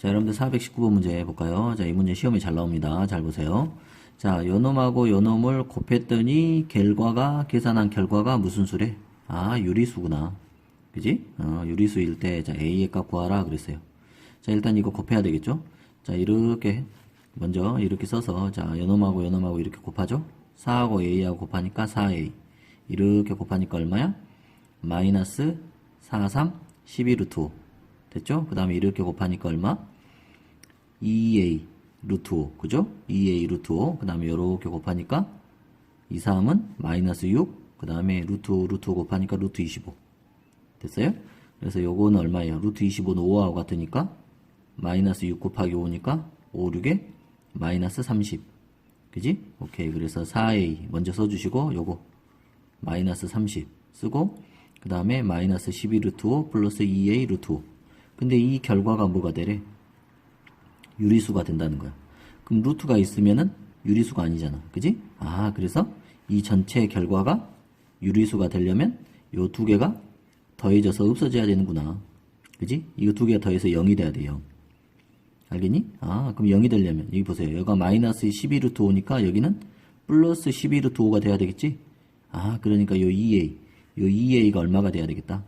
자, 여러분들 419번 문제 해볼까요? 자, 이 문제 시험에 잘 나옵니다. 잘 보세요. 자, 요 놈하고 요 놈을 곱했더니 결과가, 계산한 결과가 무슨 수래? 아, 유리수구나. 그지? 어, 유리수일 때, 자, A의 값 구하라 그랬어요. 자, 일단 이거 곱해야 되겠죠? 자, 이렇게, 먼저 이렇게 써서, 자, 요 놈하고 요 놈하고 이렇게 곱하죠? 4하고 A하고 곱하니까 4A. 이렇게 곱하니까 얼마야? 마이너스 4, 3, 12 루트 5. 됐죠? 그 다음에 이렇게 곱하니까 얼마? 2a 루트 5. 그죠? 2a 루트 5. 그 다음에 요렇게 곱하니까 2, 3은 마이너스 6. 그 다음에 루트 5, 루트 5 곱하니까 루트 25. 됐어요? 그래서 요거는 얼마예요? 루트 25는 5하고 같으니까 마이너스 6 곱하기 5니까 5, 6에 마이너스 30. 그지? 오케이. 그래서 4a 먼저 써주시고 요거 마이너스 30 쓰고 그 다음에 마이너스 12 루트 5 플러스 2a 루트 5 근데 이 결과가 뭐가 되래? 유리수가 된다는 거야 그럼 루트가 있으면은 유리수가 아니잖아 그지? 아 그래서 이 전체 결과가 유리수가 되려면 요 두 개가 더해져서 없어져야 되는구나 그지? 이거 두 개가 더해서 0이 돼야 돼요 알겠니? 아, 그럼 0이 되려면, 여기 보세요. 여기가 마이너스 12 루트 5니까 여기는 플러스 12 루트 5가 돼야 되겠지? 아, 그러니까 요 2a, 요 2a가 얼마가 돼야 되겠다?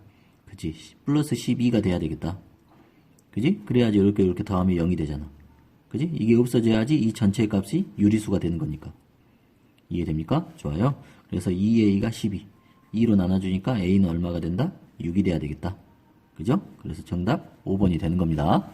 그지? 플러스 12가 돼야 되겠다. 그지? 그래야지 이렇게 이렇게 더하면 0이 되잖아. 그지? 이게 없어져야지 이 전체 값이 유리수가 되는 거니까. 이해됩니까? 좋아요. 그래서 2a가 12. 2로 나눠주니까 a는 얼마가 된다? 6이 돼야 되겠다. 그죠? 그래서 정답 5번이 되는 겁니다.